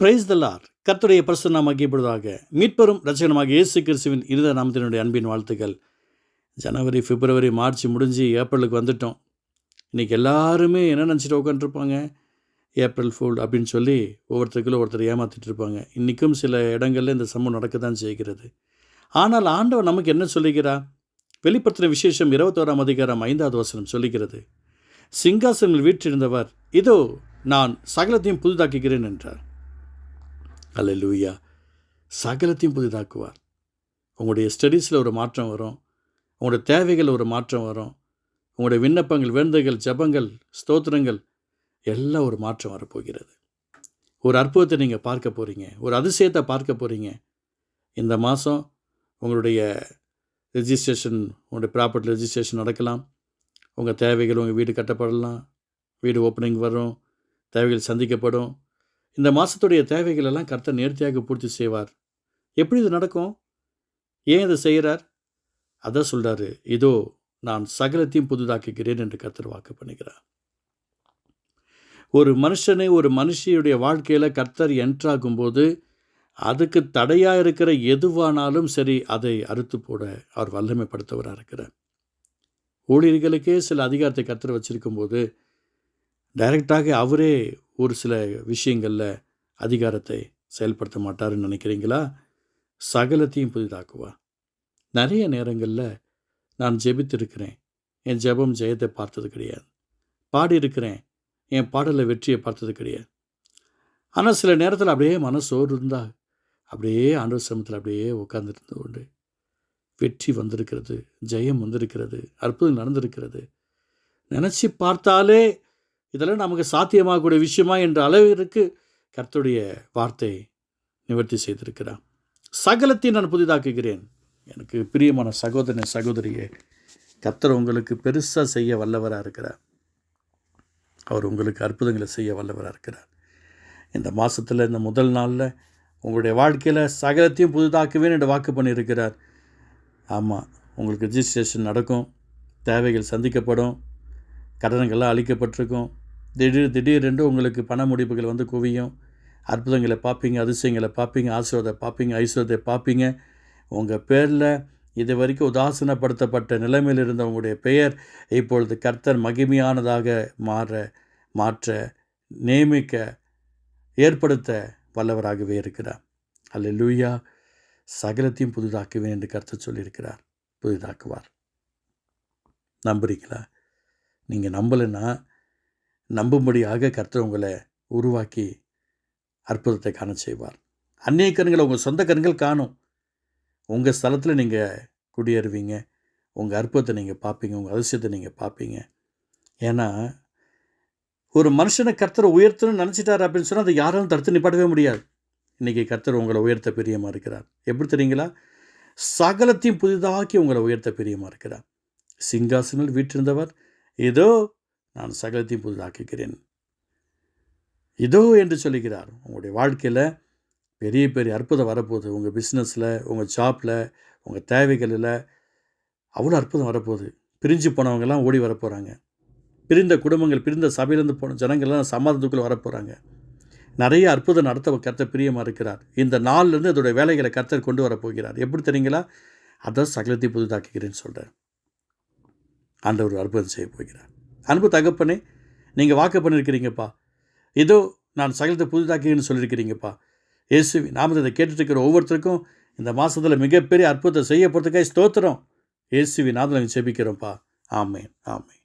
Price தல்லார் கர்த்துடைய பிரசன்னம் மகிழ்ப்படுவதாக மீட்பெரும் ரச்சகனமாக இயேசு கிறிஸ்துவின் இருத நாமத்தினுடைய அன்பின் வாழ்த்துக்கள். ஜனவரி பிப்ரவரி மார்ச் முடிஞ்சு ஏப்ரலுக்கு வந்துட்டோம். இன்றைக்கி எல்லாருமே என்ன நினச்சிட்டு உட்காந்துருப்பாங்க ஏப்ரல் ஃபுல் அப்படின்னு சொல்லி ஒவ்வொருத்தருக்குள்ள ஒருத்தர் ஏமாற்றிட்டு இருப்பாங்க. இன்றைக்கும் சில இடங்களில் இந்த சம்பவம் நடக்க தான் செய்கிறது. ஆனால் ஆண்டவர் நமக்கு என்ன சொல்லுகிறா வெளிப்படுத்தின விசேஷம் இருபத்தோராம் அதிகாரம் ஐந்தாவது வசனம் சொல்லுகிறது. சிங்காசனில் வீற்றிருந்தவர் இதோ நான் சகலத்தையும் புதிதாக்குகிறேன் என்றார். அல்ல லூயா சகலத்தையும் புதிதாக்குவார். உங்களுடைய ஸ்டடீஸில் ஒரு மாற்றம் வரும். உங்களுடைய தேவைகள் ஒரு மாற்றம் வரும். உங்களுடைய விண்ணப்பங்கள் வேண்டுதல்கள் ஜெபங்கள் ஸ்தோத்திரங்கள் எல்லாம் ஒரு மாற்றம் வரப்போகிறது. ஒரு அற்புதத்தை நீங்கள் பார்க்க போகிறீங்க ஒரு அதிசயத்தை பார்க்க போகிறீங்க இந்த மாதம் உங்களுடைய ரெஜிஸ்ட்ரேஷன் உங்களுடைய ப்ராப்பர்ட்டி ரெஜிஸ்ட்ரேஷன் நடக்கலாம். உங்கள் தேவைகள் உங்கள் வீடு கட்டப்படலாம். வீடு ஓப்பனிங் வரும். தேவைகள் சந்திக்கப்படும். இந்த மாதத்துடைய தேவைகள் எல்லாம் கர்த்தர் நேர்த்தியாக பூர்த்தி செய்வார். எப்படி இது நடக்கும்? ஏன் இதை செய்கிறார்? அதான் சொல்கிறாரு இதோ நான் சகலத்தையும் புதிதாக்குகிறேன் என்று கர்த்தர் வாக்கு பண்ணுகிறார். ஒரு மனுஷனை ஒரு மனுஷியுடைய வாழ்க்கையில் கர்த்தர் என்ட்ராகும்போது அதுக்கு தடையாக இருக்கிற எதுவானாலும் சரி அதை அறுத்து போட அவர் வல்லமைப்படுத்தவராக இருக்கிறார். ஊழியர்களுக்கே சில அதிகாரத்தை கர்த்தர் வச்சுருக்கும்போது டைரக்டாக அவரே ஒரு சில விஷயங்களில் அதிகாரத்தை செயல்படுத்த மாட்டாருன்னு நினைக்கிறீங்களா? சகலத்தையும் புதிதாக்குவா? நிறைய நேரங்களில் நான் ஜெபித்திருக்கிறேன். என் ஜெபம் ஜெயத்தை பார்த்தது கிடையாது. பாடியிருக்கிறேன். என் பாடலில் வெற்றியை பார்த்தது கிடையாது. ஆனால் சில நேரத்தில் அப்படியே மனசோறு இருந்தால் அப்படியே ஆண்டவர் சமத்தில் அப்படியே உட்காந்துருந்து கொண்டு வெற்றி வந்திருக்கிறது ஜெயம் வந்திருக்கிறது அற்புதம் நடந்திருக்கிறது. நினச்சி பார்த்தாலே இதெல்லாம் நமக்கு சாத்தியமாகக்கூடிய விஷயமா என்ற அளவிற்கு கர்த்தருடைய வார்த்தை நிவர்த்தி செய்திருக்கிறான் சகலத்தை நான் புதிதாக்குகிறேன். எனக்கு பிரியமான சகோதரன் சகோதரியே கர்த்தர் உங்களுக்கு பெருசாக செய்ய வல்லவராக இருக்கிறார். அவர் உங்களுக்கு அற்புதங்களை செய்ய வல்லவராக இருக்கிறார். இந்த மாதத்தில் இந்த முதல் நாளில் உங்களுடைய வாழ்க்கையில் சகலத்தையும் புதிதாக்குவேன் என்று வாக்கு பண்ணியிருக்கிறார். ஆமாம் உங்களுக்கு ரிஜிஸ்ட்ரேஷன் நடக்கும் தேவைகள் சந்திக்கப்படும் கடன்கள்லாம் அளிக்கப்பட்டிருக்கும் திடீர் திடீரென்று உங்களுக்கு பண முடிப்புகள் வந்து குவியும். அற்புதங்களை பார்ப்பீங்க அதிசயங்களை பார்ப்பீங்க ஆசீர்வாதத்தை பார்ப்பீங்க ஐஸ்வரத்தை பார்ப்பீங்க. உங்கள் பேரில் இது வரைக்கும் உதாசீனப்படுத்தப்பட்ட நிலைமையில் இருந்த உங்களுடைய பெயர் இப்பொழுது கர்த்தர் மகிமையானதாக மாற மாற்ற நியமிக்க ஏற்படுத்த வல்லவராகவே இருக்கிறார். அல்ல லூயா சகலத்தையும் புதிதாக்குவேன் என்று கர்த்தர் சொல்லியிருக்கிறார். புதிதாக்குவார். நம்புறீங்களா? நீங்கள் நம்பலைன்னா நம்பும்படியாக கர்த்தர் உங்களை உருவாக்கி அற்புதத்தை காண செய்வார். அந்நிய கண்களை உங்கள் சொந்த கண்கள் காணும். உங்கள் ஸ்தலத்தில் நீங்கள் குடியேறுவீங்க. உங்கள் அற்புதத்தை நீங்கள் பார்ப்பீங்க. உங்கள் அதிசயத்தை நீங்கள் பார்ப்பீங்க. ஏன்னா ஒரு மனுஷனை கர்த்தரை உயர்த்தணும்னு நினச்சிட்டார் அப்படின்னு சொன்னால் அதை யாராலும் தடுத்து நிப்பாடவே முடியாது. இன்றைக்கி கர்த்தர் உங்களை உயர்த்த பிரியமாக இருக்கிறார். எப்படி தெரியுங்களா? சகலத்தையும் புதிதாக்கி உங்களை உயர்த்த பிரியமாக இருக்கிறார். சிங்காசனில் வீற்றிருந்தவர். ஏதோ நான் சகலத்தையும் புதிதாக்குகிறேன். இதோ என்று சொல்லுகிறார். உங்களுடைய வாழ்க்கையில் பெரிய பெரிய அற்புதம் வரப்போகுது. உங்கள் பிஸ்னஸில் உங்கள் ஜாப்பில் உங்கள் தேவைகளில் அவ்வளோ அற்புதம் வரப்போகுது. பிரிஞ்சு போனவங்கெல்லாம் ஓடி வரப்போகிறாங்க பிரிந்த குடும்பங்கள் பிரிந்த சபையிலேருந்து போன ஜனங்கள்லாம் சமாதத்துக்குள்ளே வரப்போகிறாங்க நிறைய அற்புதம் நடத்த கர்த்தர் பிரியமாக இருக்கிறார். இந்த நாள்லேருந்து அதோடைய வேலைகளை கர்த்தர் கொண்டு வரப்போகிறார். எப்படி தெரியுங்களா? அதான் சகலத்தை புதிதாக்குகிறேன்னு சொல்கிறார் ஆண்டவர் அற்புதம் செய்ய போகிறார் அன்பு தகப்பனே நீங்கள் வாக்கு பண்ணியிருக்கிறீங்கப்பா இதோ நான் சகலத்தை புதிதாக்குகிறேன்னு சொல்லியிருக்கிறீங்கப்பா இயேசு நாம இதை கேட்டுட்டு இருக்கிற ஒவ்வொருத்தருக்கும் இந்த மாதத்தில் மிகப்பெரிய அற்புதத்தை செய்ய போகிறதுக்காக ஸ்தோத்திரம். இயேசுவி நாமத்தில் நாங்கள் செபிக்கிறோம்ப்பா ஆமேன் ஆமேன்.